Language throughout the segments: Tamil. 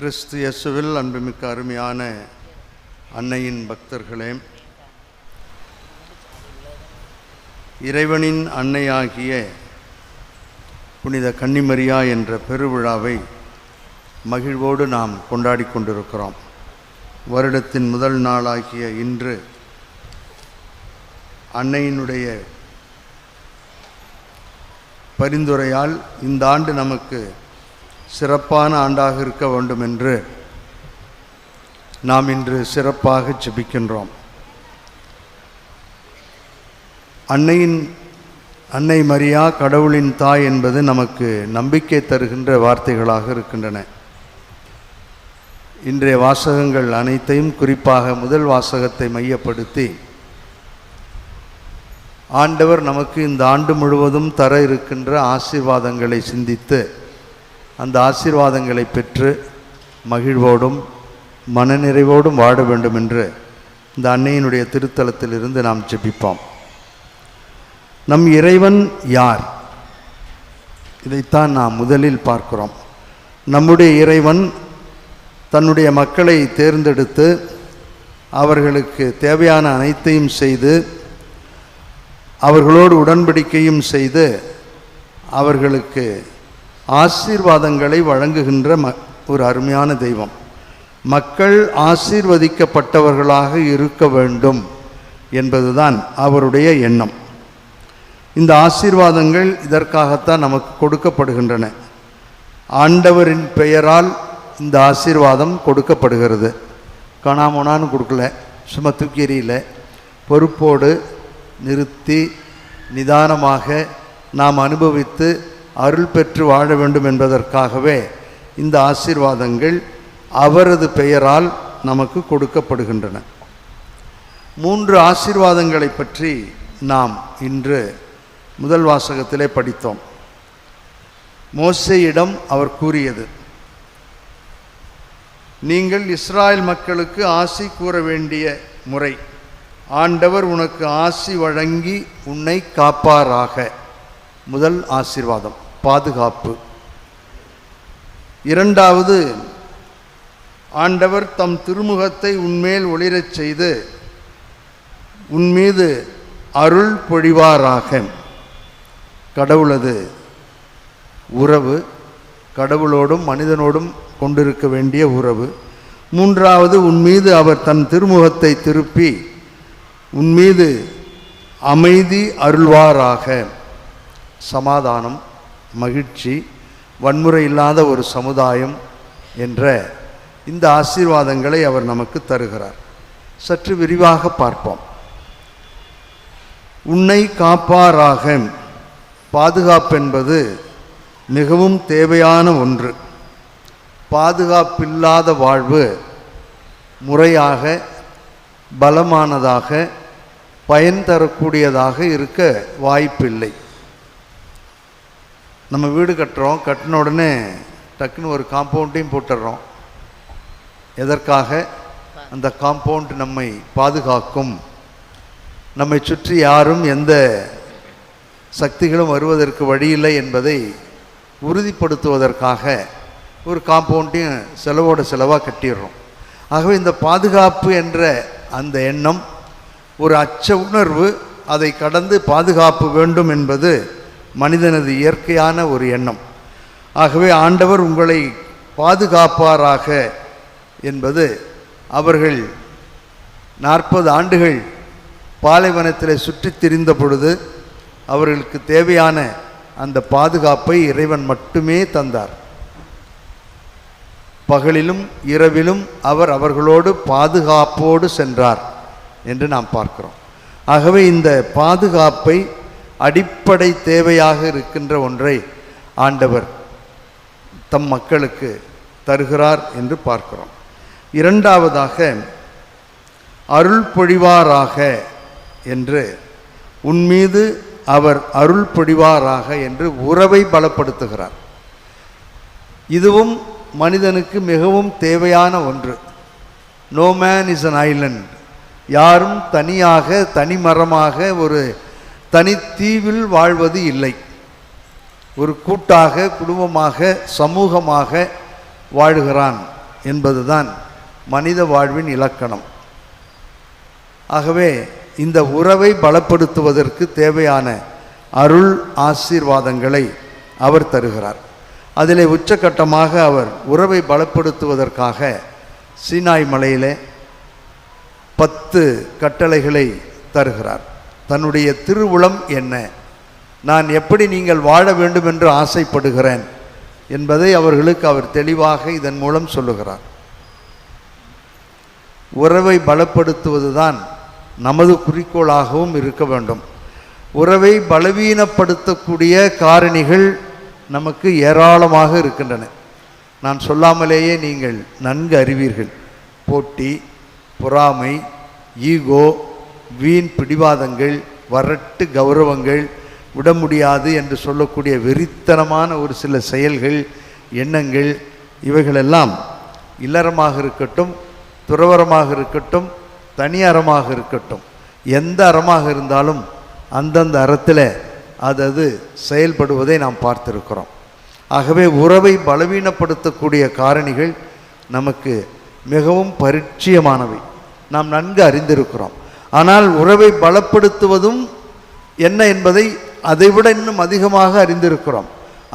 கிறிஸ்து இயேசுவில் அன்புமிக்க அருமையான அன்னையின் பக்தர்களே இறைவனின் அன்னையாகிய புனித கன்னிமரியா என்ற பெருவிழாவை மகிழ்வோடு நாம் கொண்டாடி கொண்டிருக்கிறோம். வருடத்தின் முதல் நாளாகிய இன்று அன்னையினுடைய பரிந்துரையால் இந்த ஆண்டு நமக்கு சிறப்பான ஆண்டாக இருக்க வேண்டும் என்று நாம் இன்று சிறப்பாக ஜெபிக்கின்றோம். அன்னையின் அன்னை மரியா கடவுளின் தாய் என்பது நமக்கு நம்பிக்கை தருகின்ற வார்த்தைகளாக இருக்கின்றன. இன்றைய வாசகங்கள் அனைத்தையும் குறிப்பாக முதல் வாசகத்தை மையப்படுத்தி ஆண்டவர் நமக்கு இந்த ஆண்டு முழுவதும் தர இருக்கின்ற ஆசீர்வாதங்களை சிந்தித்து அந்த ஆசீர்வாதங்களை பெற்று மகிழ்வோடும் மனநிறைவோடும் வாழ வேண்டும் என்று இந்த அன்னையினுடைய திருத்தலத்திலிருந்து நாம் ஜெபிப்போம். நம் இறைவன் யார்? இதைத்தான் நாம் முதலில் பார்க்கிறோம். நம்முடைய இறைவன் தன்னுடைய மக்களை தேர்ந்தெடுத்து அவர்களுக்கு தேவையான அனைத்தையும் செய்து அவர்களோடு உடன்படிக்கையும் செய்து அவர்களுக்கு ஆசீர்வாதங்களை வழங்குகின்ற ம ஒரு அருமையான தெய்வம். மக்கள் ஆசீர்வதிக்கப்பட்டவர்களாக இருக்க வேண்டும் என்பதுதான் அவருடைய எண்ணம். இந்த ஆசீர்வாதங்கள் இதற்காகத்தான் நமக்கு கொடுக்கப்படுகின்றன. ஆண்டவரின் பெயரால் இந்த ஆசீர்வாதம் கொடுக்கப்படுகிறது. காணாமோனான்னு கொடுக்கல சும்மா தூக்கி எறியல. பொறுப்போடு நிறுத்தி நிதானமாக நாம் அனுபவித்து அருள் பெற்று வாழ வேண்டும் என்பதற்காகவே இந்த ஆசீர்வாதங்கள் அவரது பெயரால் நமக்கு கொடுக்கப்படுகின்றன. மூன்று ஆசீர்வாதங்களை பற்றி நாம் இன்று முதல் வாசகத்திலே படித்தோம். மோசையிடம் அவர் கூறியது நீங்கள் இஸ்ராயல் மக்களுக்கு ஆசி கூற வேண்டிய முறை. ஆண்டவர் உனக்கு ஆசி வழங்கி உன்னை காப்பாராக. முதல் ஆசீர்வாதம். பாதுகாப்பு. இரண்டாவது ஆண்டவர் தம் திருமுகத்தை உன்மேல் ஒளிரச் செய்து உன்மீது அருள் பொழிவாராக. கடவுளது உறவு கடவுளோடும் மனிதனோடும் கொண்டிருக்க வேண்டிய உறவு. மூன்றாவது உன்மீது அவர் தன் திருமுகத்தை திருப்பி உன்மீது அமைதி அருள்வாராக. சமாதானம். மகிழ்ச்சி வன்முறை இல்லாத ஒரு சமுதாயம் என்ற இந்த ஆசீர்வாதங்களை அவர் நமக்கு தருகிறார். சற்று விரிவாக பார்ப்போம். உன்னை காப்பாராக பாதுகாப்பென்பது மிகவும் தேவையான ஒன்று. பாதுகாப்பில்லாத வாழ்வு முறையாக பலமானதாக பயன் தரக்கூடியதாக இருக்க வாய்ப்பில்லை. நம்ம வீடு கட்டுறோம் கட்டின உடனே டக்குன்னு ஒரு காம்பவுண்டையும் போட்டுடுறோம். எதற்காக? அந்த காம்பவுண்ட் நம்மை பாதுகாக்கும். நம்மை சுற்றி யாரும் எந்த சக்திகளும் வருவதற்கு வழியில்லை என்பதை உறுதிப்படுத்துவதற்காக ஒரு காம்பவுண்டையும் செலவோட செலவாக கட்டிடுறோம். ஆகவே இந்த பாதுகாப்பு என்ற அந்த எண்ணம் ஒரு அச்ச உணர்வு அதை கடந்து பாதுகாப்பு வேண்டும் என்பது மனிதனது இயற்கையான ஒரு எண்ணம். ஆகவே ஆண்டவர் உங்களை பாதுகாப்பாராக என்பது அவர்கள் நாற்பது ஆண்டுகள் பாலைவனத்தில் சுற்றித் திரிந்த பொழுது அவர்களுக்கு தேவையான அந்த பாதுகாப்பை இறைவன் மட்டுமே தந்தார். பகலிலும் இரவிலும் அவர் அவர்களோடு பாதுகாப்போடு சென்றார் என்று நாம் பார்க்கிறோம். ஆகவே இந்த பாதுகாப்பை அடிப்படை தேவையாக இருக்கின்ற ஒன்றை ஆண்டவர் தம் மக்களுக்கு தருகிறார் என்று பார்க்கிறோம். இரண்டாவதாக அருள் பொழிவாராக என்று உன்மீது அவர் அருள் பொழிவாராக என்று உறவை பலப்படுத்துகிறார். இதுவும் மனிதனுக்கு மிகவும் தேவையான ஒன்று. No man is an island யாரும் தனியாக தனிமரமாக ஒரு தனித்தீவில் வாழ்வது இல்லை. ஒரு கூட்டாக குடும்பமாக சமூகமாக வாழுகிறான் என்பதுதான் மனித வாழ்வின் இலக்கணம். ஆகவே இந்த உறவை பலப்படுத்துவதற்கு தேவையான அருள் ஆசீர்வாதங்களை அவர் தருகிறார். அதிலே உச்சக்கட்டமாக அவர் உறவை பலப்படுத்துவதற்காக சீனாய் மலையிலே பத்து கட்டளைகளை தருகிறார். தன்னுடைய திருவுளம் என்ன? நான் எப்படி நீங்கள் வாழ வேண்டும் என்று ஆசைப்படுகிறேன்? என்பதை அவர்களுக்கு அவர் தெளிவாக இதன் மூலம் சொல்லுகிறார். உறவை பலப்படுத்துவதுதான் நமது குறிக்கோளாகவும் இருக்க வேண்டும். உறவை பலவீனப்படுத்தக்கூடிய காரணிகள் நமக்கு ஏராளமாக இருக்கின்றன. நான் சொல்லாமலேயே நீங்கள் நன்கு அறிவீர்கள். போட்டி பொறாமை ஈகோ வீண் பிடிவாதங்கள் வரட்டு கௌரவங்கள் விட முடியாது என்று சொல்லக்கூடிய வெறித்தனமான ஒரு சில செயல்கள் எண்ணங்கள் இவைகளெல்லாம் இல்லறமாக இருக்கட்டும் துறவரமாக இருக்கட்டும் தனி அறமாக இருக்கட்டும். எந்த அறமாக இருந்தாலும் அந்தந்த அறத்தில் அது அது செயல்படுவதை நாம் பார்த்திருக்கிறோம். ஆகவே உறவை பலவீனப்படுத்தக்கூடிய காரணிகள் நமக்கு மிகவும் பரிச்சயமானவை. நாம் நன்கு அறிந்திருக்கிறோம். ஆனால் உறவை பலப்படுத்துவதும் என்ன என்பதை அதைவிட இன்னும் அதிகமாக அறிந்திருக்கிறோம்.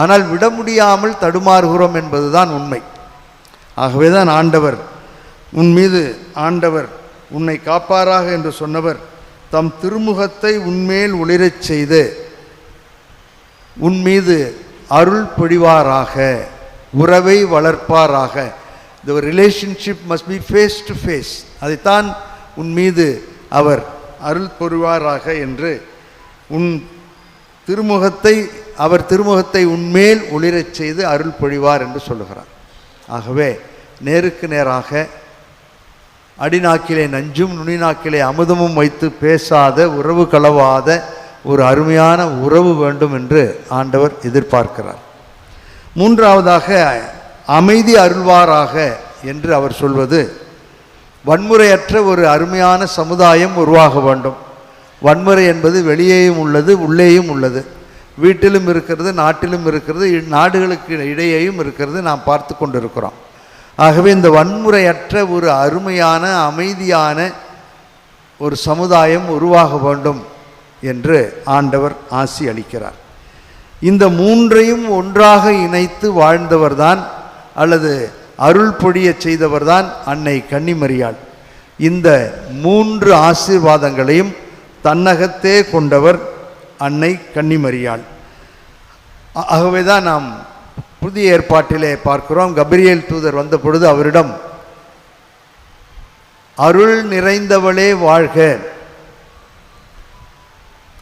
ஆனால் விட முடியாமல் தடுமாறுகிறோம் என்பதுதான் உண்மை. ஆகவே தான் ஆண்டவர் உன் மீது ஆண்டவர் உன்னை காப்பாராக என்று சொன்னவர் தம் திருமுகத்தை உன்மேல் ஒளிரச் செய்து உன் மீது அருள் பொழிவாராக உறவை வளர்ப்பாராக. The relationship must be face to face அதைத்தான் உன் மீது அவர் அருள் பொழிவாராக என்று உன் திருமுகத்தை அவர் திருமுகத்தை உன்மேல் ஒளிரச் செய்து அருள் பொழிவார் என்று சொல்லுகிறார். ஆகவே நேருக்கு நேராக அடிநாக்கிலே நஞ்சும் நுனிநாக்கிலே அமுதமும் வைத்து பேசாத உறவு களவாத ஒரு அருமையான உறவு வேண்டும் என்று ஆண்டவர் எதிர்பார்க்கிறார். மூன்றாவதாக அமைதி அருள்வாராக என்று அவர் சொல்வது வன்முறையற்ற ஒரு அருமையான சமுதாயம் உருவாக வேண்டும். வன்முறை என்பது வெளியேயும் உள்ளது உள்ளேயும் உள்ளது. வீட்டிலும் இருக்கிறது நாட்டிலும் இருக்கிறது நாடுகளுக்கு இடையேயும் இருக்கிறது நாம் பார்த்து கொண்டிருக்கிறோம். ஆகவே இந்த வன்முறையற்ற ஒரு அருமையான அமைதியான ஒரு சமுதாயம் உருவாக வேண்டும் என்று ஆண்டவர் ஆசி அளிக்கிறார். இந்த மூன்றையும் ஒன்றாக இணைத்து வாழ்ந்தவர்தான் அல்லது அருள் பொழிய செய்தவர்தான் அன்னை கன்னிமரியாள். இந்த மூன்று ஆசீர்வாதங்களையும் தன்னகத்தே கொண்டவர் அன்னை கன்னிமரியாள். ஆகவே ஆகவேதான் நாம் புதிய ஏற்பாட்டிலே பார்க்கிறோம். கபிரியல் தூதர் வந்த பொழுது அவரிடம் அருள் நிறைந்தவளே வாழ்க.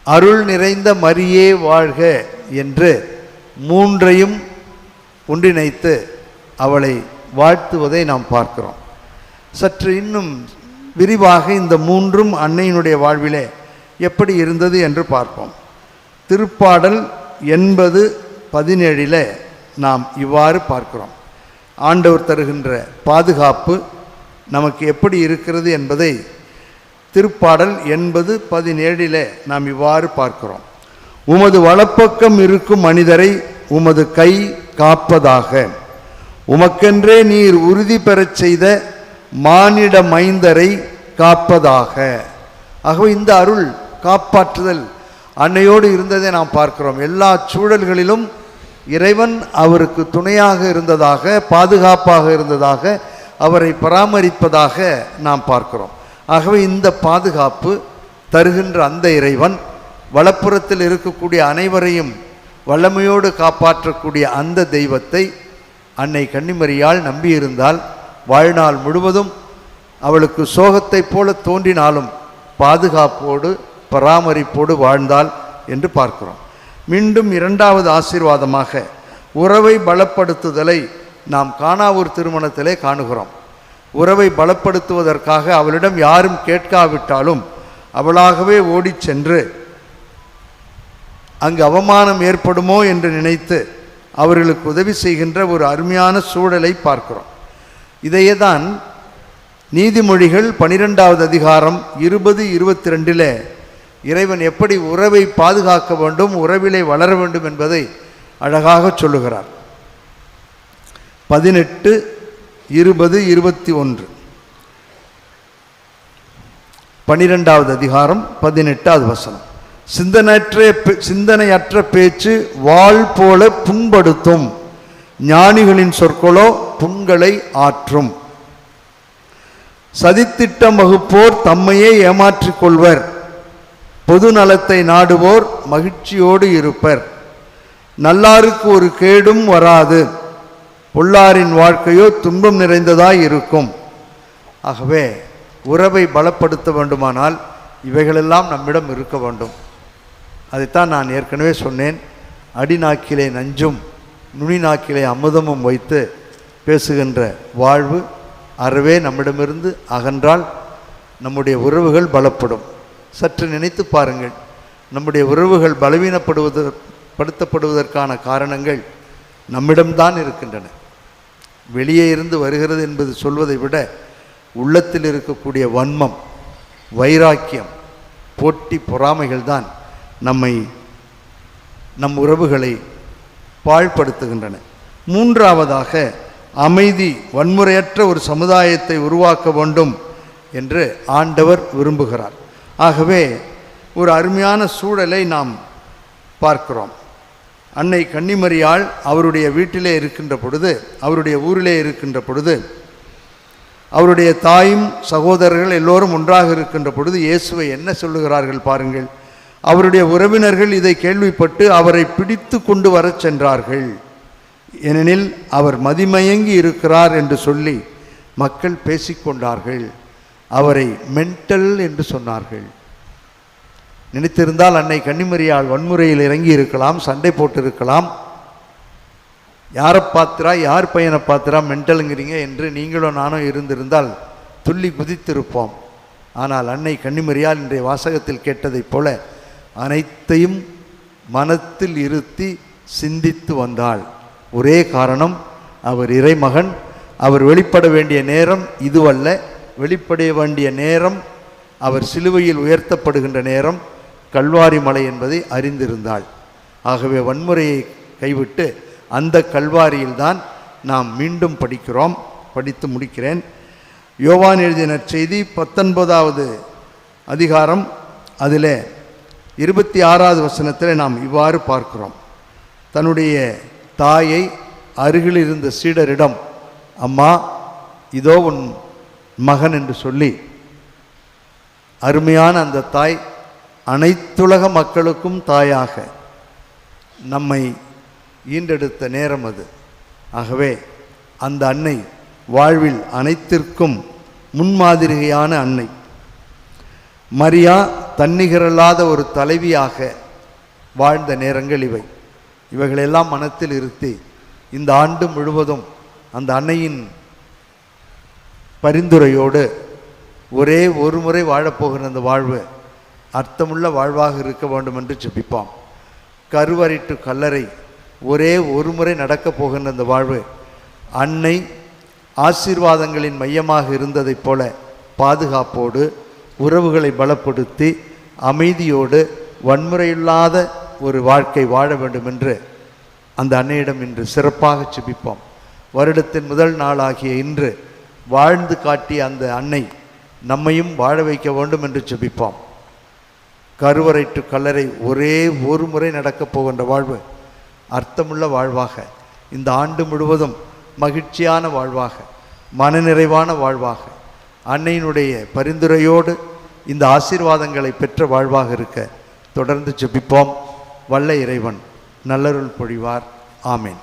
அருள் நிறைந்த மரியே வாழ்க என்று மூன்றையும் ஒன்றிணைத்து அவளை வாழ்த்துவதை நாம் பார்க்கிறோம். சற்று இன்னும் விரிவாக இந்த மூன்றும் அன்னையினுடைய வாழ்விலே எப்படி இருந்தது என்று பார்ப்போம். திருப்பாடல் எண்பது பதினேழில் நாம் இவ்வாறு பார்க்கிறோம். ஆண்டவர் தருகின்ற பாதுகாப்பு நமக்கு எப்படி இருக்கிறது என்பதை திருப்பாடல் எண்பது பதினேழில் நாம் இவ்வாறு பார்க்கிறோம். உமது வலப்பக்கம் இருக்கும் மனிதரை உமது கை காப்பதாக. உமக்கென்றே நீர் உறுதி பெறச் செய்த மானிட மைந்தரை காப்பதாக. ஆகவே இந்த அருள் காப்பாற்றுதல் அன்னையோடு இருந்ததை நாம் பார்க்கிறோம். எல்லா சூழல்களிலும் இறைவன் அவருக்கு துணையாக இருந்ததாக பாதுகாப்பாக இருந்ததாக அவரை பராமரிப்பதாக நாம் பார்க்கிறோம். ஆகவே இந்த பாதுகாப்பு தருகின்ற அந்த இறைவன் வலப்புறத்தில் இருக்கக்கூடிய அனைவரையும் வல்லமையோடு காப்பாற்றக்கூடிய அந்த தெய்வத்தை அன்னை கன்னிமரியால் நம்பியிருந்தால் வாழ்நாள் முழுவதும் அவளுக்கு சோகத்தைப் போல தோன்றினாலும் பாதுகாப்போடு பராமரிப்போடு வாழ்ந்தாள் என்று பார்க்கிறோம். மீண்டும் இரண்டாவது ஆசீர்வாதமாக உறவை பலப்படுத்துதலை நாம் காணாவூர் திருமணத்திலே காணுகிறோம். உறவை பலப்படுத்துவதற்காக அவளிடம் யாரும் கேட்காவிட்டாலும் அவளாகவே ஓடிச் சென்று அங்கு அவமானம் ஏற்படுமோ? என்று நினைத்து அவர்களுக்கு உதவி செய்கின்ற ஒரு அருமையான சூழலை பார்க்கிறோம். இதையே தான் நீதிமொழிகள் பனிரெண்டாவது அதிகாரம் இருபது இருபத்தி ரெண்டில் இறைவன் எப்படி உறவை பாதுகாக்க வேண்டும் உறவிலே வளர வேண்டும் என்பதை அழகாக சொல்லுகிறார். பதினெட்டு இருபது இருபத்தி ஒன்று. பனிரெண்டாவது அதிகாரம் பதினெட்டாவது வசனம். சிந்தனையற்ற சிந்தனையற்ற பேச்சு வாள் போல புண்படுத்தும். ஞானிகளின் சொற்களோ புண்களை ஆற்றும். சதித்திட்டம் வகுப்போர் தம்மையே ஏமாற்றிக் கொள்வர். பொது நலத்தை நாடுவோர் மகிழ்ச்சியோடு இருப்பர். நல்லாருக்கு ஒரு கேடும் வராது. பொள்ளாரின் வாழ்க்கையோ துன்பம் நிறைந்ததாய் இருக்கும். ஆகவே உறவை பலப்படுத்த வேண்டுமானால் இவைகளெல்லாம் நம்மிடம் இருக்க வேண்டும். அதைத்தான் நான் ஏற்கனவே சொன்னேன். அடிநாக்கிலே நஞ்சும் நுனி நாக்கிலே அமுதமும் வைத்து பேசுகின்ற வாழ்வு அறவே நம்மிடமிருந்து அகன்றால் நம்முடைய உறவுகள் பலப்படும். சற்று நினைத்து பாருங்கள். நம்முடைய உறவுகள் பலவீனப்படுவது படுத்தப்படுவதற்கான காரணங்கள் நம்மிடம்தான் இருக்கின்றன. வெளியே இருந்து வருகிறது என்பது சொல்வதை விட உள்ளத்தில் இருக்கக்கூடிய வன்மம் வைராக்கியம் போட்டி பொறாமைகள் தான் நம்மை நம் உறவுகளை பாழ்படுத்துகின்றன. மூன்றாவதாக அமைதி வன்முறையற்ற ஒரு சமுதாயத்தை உருவாக்க வேண்டும் என்று ஆண்டவர் விரும்புகிறார். ஆகவே ஒரு அருமையான சூழலை நாம் பார்க்கிறோம். அன்னை கன்னிமரியாள் அவருடைய வீட்டிலே இருக்கின்ற பொழுது அவருடைய ஊரிலே இருக்கின்ற பொழுது அவருடைய தாயும் சகோதரர்கள் எல்லோரும் ஒன்றாக இருக்கின்ற பொழுது இயேசுவை என்ன சொல்லுகிறார்கள் பாருங்கள். அவருடைய உறவினர்கள் இதை கேள்விப்பட்டு அவரை பிடித்து கொண்டு வரச் சென்றார்கள். ஏனெனில் அவர் மதிமயங்கி இருக்கிறார் என்று சொல்லி மக்கள் பேசிக்கொண்டார்கள் அவரை மென்டல் என்று சொன்னார்கள். நினைத்திருந்தால் அன்னை கன்னிமறியால் வன்முறையில் இறங்கி இருக்கலாம் சண்டை போட்டிருக்கலாம். யாரை பார்த்துரா யார் பையனை பார்த்துரா மென்டலுங்கிறீங்க என்று நீங்களும் நானும் இருந்திருந்தால் துள்ளி குதித்திருப்போம். ஆனால் அன்னை கன்னிமரியால் இன்றைய வாசகத்தில் கேட்டதைப் போல அனைத்தையும் மனத்தில் இருத்தி சிந்தித்து வந்தாள். ஒரே காரணம் அவர் இறைமகன். அவர் வெளிப்பட வேண்டிய நேரம் இதுவல்ல. வெளிப்பட வேண்டிய நேரம் அவர் சிலுவையில் உயர்த்தப்படுகின்ற நேரம் கல்வாரி மலை என்பதை அறிந்திருந்தாள். ஆகவே வன்முறையை கைவிட்டு அந்த கல்வாரியில்தான் நாம் மீண்டும் படிக்கிறோம் படித்து முடிக்கிறேன். யோவான் எழுதிய நற்செய்தி பத்தொன்பதாவது அதிகாரம் அதில் இருபத்தி ஆறாவது வசனத்தில் நாம் இவ்வாறு பார்க்கிறோம். தன்னுடைய தாயை அருகில் இருந்த சீடரிடம் அம்மா இதோ உன் மகன் என்று சொல்லி அருமையான அந்த தாய் அனைத்துலக மக்களுக்கும் தாயாக நம்மை ஈண்டெடுத்த நேரம் அது. ஆகவே அந்த அன்னை வாழ்வில் அனைத்திற்கும் முன்மாதிரியான அன்னை. மரியா தன்னிகரல்லாத ஒரு தலைவியாக வாழ்ந்த நேரங்கள் இவை. இவைகளெல்லாம் மனத்தில் இருத்தி இந்த ஆண்டு முழுவதும் அந்த அன்னையின் பரிந்துரையோடு ஒரே ஒரு முறை வாழப்போகிற அந்த வாழ்வு அர்த்தமுள்ள வாழ்வாக இருக்க வேண்டும் என்று ஜெபிப்போம். கருவறைட்டு கல்லறை ஒரே ஒரு முறை நடக்கப் போகின்ற அந்த வாழ்வு அன்னை ஆசீர்வாதங்களின் மையமாக இருந்ததைப் போல பாதுகாப்போடு உறவுகளை பலப்படுத்தி அமைதியோடு வன்முறையில்லாத ஒரு வாழ்க்கை வாழ வேண்டும் என்று அந்த அன்னையிடம் இன்று சிறப்பாக சிபிப்போம் வருடத்தின் முதல் நாளாகிய இன்று வாழ்ந்து காட்டிய அந்த அன்னை நம்மையும் வாழ வைக்க வேண்டும் என்று செபிப்போம் கருவறை டு கல்லறை ஒரே ஒரு முறை நடக்கப் போகின்ற வாழ்வு அர்த்தமுள்ள வாழ்வாக இந்த ஆண்டு முழுவதும் மகிழ்ச்சியான வாழ்வாக மனநிறைவான வாழ்வாக அன்னையினுடைய பரிந்துரையோடு இந்த ஆசீர்வாதங்களை பெற்ற வாழ்வாக இருக்க தொடர்ந்து ஜெபிப்போம். வல்ல இறைவன் நல்லருள் பொழிவார். ஆமேன்.